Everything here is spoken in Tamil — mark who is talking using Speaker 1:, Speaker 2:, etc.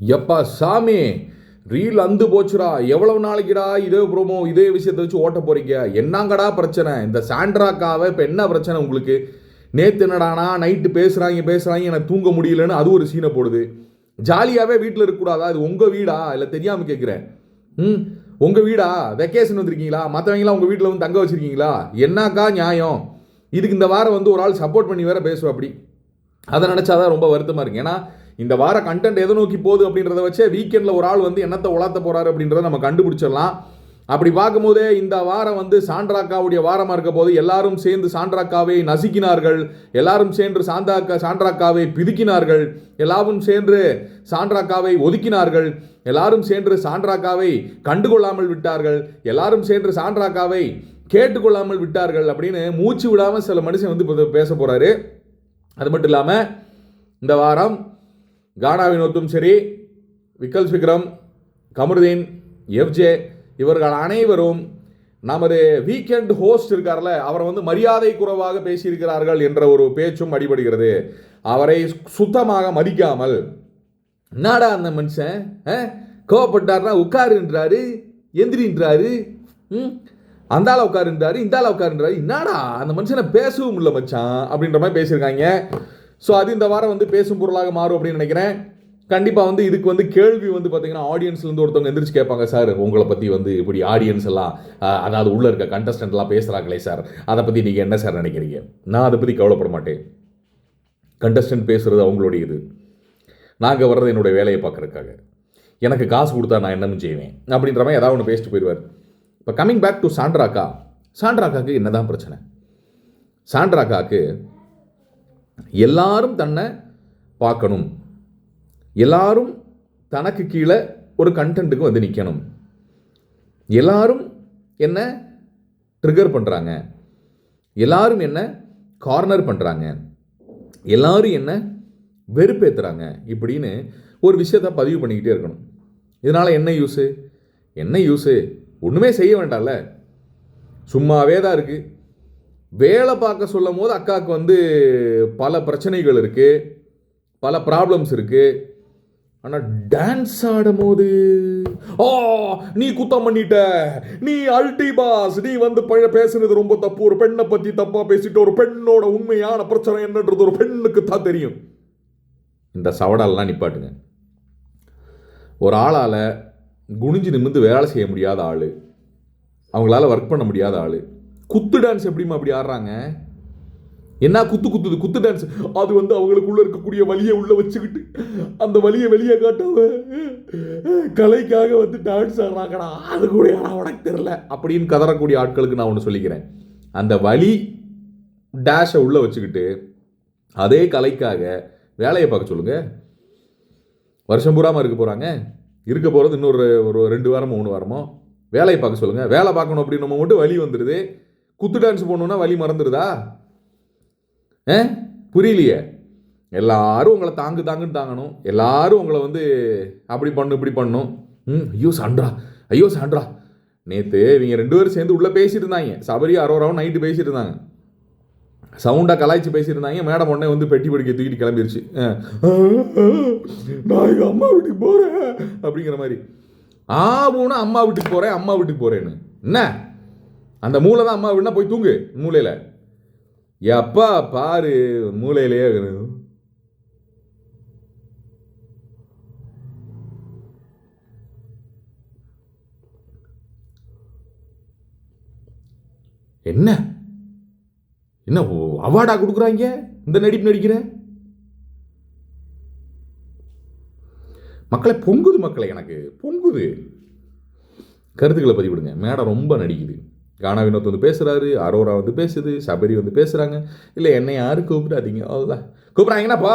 Speaker 1: எப்பா சாமி ரீல் அந்து போச்சுடா. எவ்வளவு நாளைக்குடா இதே ப்ரோமோ இதே விஷயத்தை வச்சு ஓட்ட போறீங்க? என்னங்கடா பிரச்சனை? இந்த சாண்ட்ராக்காவை இப்போ என்ன பிரச்சனை உங்களுக்கு? நேத்து என்னடானா நைட்டு பேசுகிறாங்க பேசுகிறாங்க எனக்கு தூங்க முடியலன்னு அது ஒரு சீனை போடுது. ஜாலியாகவே வீட்டில் இருக்கக்கூடாதா? இது உங்கள் வீடா? இல்லை தெரியாமல் கேட்குறேன் ம் உங்கள் வீடா? வெக்கேஷன் வந்திருக்கீங்களா? மற்றவங்களாம் உங்கள் வீட்டில் வந்து தங்க வச்சிருக்கீங்களா? என்னக்கா நியாயம்? இதுக்கு இந்த வாரம் வந்து ஒரு ஆள் சப்போர்ட் பண்ணி வேற பேசுவேன் அப்படி அதை நினச்சாதான் ரொம்ப வருத்தமாக இருக்குது ஏன்னா இந்த வார கண்டென்ட் எதை நோக்கி போகுது அப்படின்றத வச்சே வீக்கெண்டில் ஒரு ஆள் வந்து என்னத்தை உலாத்த போகிறாரு அப்படின்றத நம்ம கண்டுபிடிச்சிடலாம். அப்படி பார்க்கும்போதே இந்த வாரம் வந்து சாண்ட்ராக்காவுடைய வாரமாக இருக்க போது எல்லாரும் சேர்ந்து சாண்ட்ராக்காவை நசுக்கினார்கள். எல்லாரும் சேர்ந்து சாந்தாக்கா சாண்ட்ராக்காவை பிதுக்கினார்கள். எல்லாரும் சேர்ந்து சாண்ட்ராக்காவை ஒதுக்கினார்கள். எல்லாரும் சேர்ந்து சாண்ட்ராக்காவை கண்டுகொள்ளாமல் விட்டார்கள். எல்லாரும் சேர்ந்து சாண்ட்ராக்காவை கேட்டுக்கொள்ளாமல் விட்டார்கள் அப்படின்னு மூச்சு விடாமல் சில மனுஷன் வந்து பேச போகிறாரு அது மட்டும் இல்லாமல் இந்த வாரம் கானா வினோத்தும் சரி விக்கல் விக்ரம் கமருதீன் எஃப்ஜே இவர்கள் அனைவரும் நமது வீக்கெண்ட் ஹோஸ்ட் இருக்கார்ல அவரை வந்து மரியாதை குறைவாக பேசியிருக்கிறார்கள் என்ற ஒரு பேச்சும் அடிபடுகிறது. அவரை சுத்தமாக மதிக்காமல் என்னடா அந்த மனுஷன்? ஆ? கோவப்பட்டார்னா உட்காருன்றாரு எந்திரின்றாரு ம்? அந்தால உட்காருன்றாரு இந்தால உட்காருன்றாரு. என்னடா அந்த மனுஷனை பேசவும் இல்லை மச்சான் அப்படின்ற மாதிரி பேசியிருக்காங்க. ஸோ அது இந்த வாரம் வந்து பேசும் பொருளாக மாறும் அப்படின்னு நினைக்கிறேன். கண்டிப்பாக வந்து இதுக்கு வந்து கேள்வி வந்து பார்த்தீங்கன்னா ஆடியன்ஸ்லேருந்து ஒருத்தவங்க எந்திரிச்சு கேட்பாங்க சார் உங்களை பற்றி வந்து இப்படி ஆடியன்ஸ் எல்லாம் அதாவது உள்ளே இருக்க கண்டஸ்டன்ட்லாம் பேசுகிறாங்களே சார். அதை பற்றி நீங்கள் என்ன சார் நினைக்கிறீங்க? நான் அதை பற்றி கவலைப்பட மாட்டேன். கண்டஸ்டன்ட் பேசுகிறது அவங்களுடைய இது. நாங்கள் வர்றது என்னுடைய வேலையை பார்க்குறதுக்காக. எனக்கு காசு கொடுத்தா நான் என்னன்னு செய்வேன்? அப்படின்ற மாதிரி ஏதாவது ஒன்று பேசிட்டு போயிடுவார். இப்போ கம்மிங் பேக் டு சாண்ட்ராக்கா. சாண்ட்ராக்காக்கு என்னதான் பிரச்சனை? சாண்ட்ராக்காக்கு எல்லாரும் தன்னை பார்க்கணும். எல்லாரும் தனக்கு கீழே ஒரு கண்டென்ட்டுக்கு வந்து நிற்கணும் எல்லாரும் என்ன ட்ரிகர் பண்ணுறாங்க எல்லாரும் என்ன கார்னர் பண்ணுறாங்க எல்லாரும் என்ன வெறுப்பேற்றுறாங்க இப்படின்னு ஒரு விஷயத்தை பதிவு பண்ணிக்கிட்டே இருக்கணும். இதனால் என்ன யூஸு என்ன யூஸு ஒன்றுமே செய்ய வேண்டாம்ல. சும்மாவே தான் இருக்குது வேலை பார்க்க சொல்லும் போது அக்காவுக்கு வந்து பல பிரச்சனைகள் இருக்குது பல ப்ராப்ளம்ஸ் இருக்குது ஆனால் டான்ஸ் ஆடும் போது ஓ நீ குத்தம் பண்ணிட்ட. நீ அல்டி பாஸ் நீ வந்து பழைய பேசுனது ரொம்ப தப்பு. ஒரு பெண்ணை பற்றி தப்பாக பேசிட்டு ஒரு பெண்ணோட உண்மையான பிரச்சனை என்னன்றது ஒரு பெண்ணுக்கு தான் தெரியும். இந்த சவடாலெலாம் நிப்பாட்டுங்க. ஒரு ஆளால் குனிஞ்சு நிமிர்ந்து வேலை செய்ய முடியாத ஆள். அவங்களால ஒர்க் பண்ண முடியாத ஆள். குத்து டான்ஸ் எப்படிம்மா அப்படி ஆடுறாங்க? என்ன குத்து குத்துது? குத்து டான்ஸ் அது வந்து அவங்களுக்குள்ள இருக்கக்கூடிய வழியை உள்ள வச்சுக்கிட்டு அந்த வழியை வெளியே காட்டாம கலைக்காக வந்து டான்ஸ் ஆடுறாங்கடா. அது கூட உனக்கு தெரில அப்படின்னு கதறக்கூடிய ஆட்களுக்கு நான் ஒன்று சொல்லிக்கிறேன். அந்த வழி டேஷை உள்ள வச்சுக்கிட்டு அதே கலைக்காக வேலையை பார்க்க சொல்லுங்க. வருஷம் பூராம இருக்க போகிறாங்க இருக்க போகிறது இன்னொரு ஒரு ரெண்டு வாரமோ மூணு வாரமோ. வேலையை பார்க்க சொல்லுங்கள் வேலை பார்க்கணும் அப்படின்னு மட்டும் வலி வந்துடுது குத்து டான்ஸ் போடணுன்னா வலி மறந்துடுதா ஆ புரியலையே. எல்லாரும் உங்களை தாங்கு தாங்குன்னு தாங்கணும். எல்லாரும் உங்களை வந்து அப்படி பண்ணும் இப்படி பண்ணும். ம் ஐயோ சாண்ட்ரா. ஐயோ சாண்ட்ரா. நேற்று இவங்க ரெண்டு பேரும் சேர்ந்து உள்ளே பேசிட்டு இருந்தாங்க. சபரி அரோராவும் நைட்டு பேசிட்டு இருந்தாங்க. சவுண்டாக கலாய்ச்சி பேசியிருந்தாங்க மேடம் உடனே வந்து பெட்டி படிக்க தூக்கிட்டு கிளம்பிருச்சு. நான் எங்கள் அம்மா வீட்டுக்கு போகிறேன் அப்படிங்கிற மாதிரி. ஆ போனால் அம்மா வீட்டுக்கு போகிறேன் அம்மா வீட்டுக்கு போகிறேன்னு என்ன? அந்த மூளை தான் அம்மா விடனா போய் தூங்கு மூளையில் எப்பா பாரு மூளையிலேயே என்ன? என்ன அவார்டா கொடுக்குறாங்க? இந்த நடிப்பு நடிக்கிற? மக்களை பொங்குது மக்களை எனக்கு பொங்குது. கருத்துக்களை பதிவிடுங்க. மேடம் ரொம்ப நடிக்குது. கானா வினோத் வந்து பேசுகிறாரு அரோரா வந்து பேசுது சபரி வந்து பேசுகிறாங்க இல்லை என்னை யாரும் கூப்பிடாதீங்க? அவ்வளோதான் கூப்பிட்றாங்கன்னாப்பா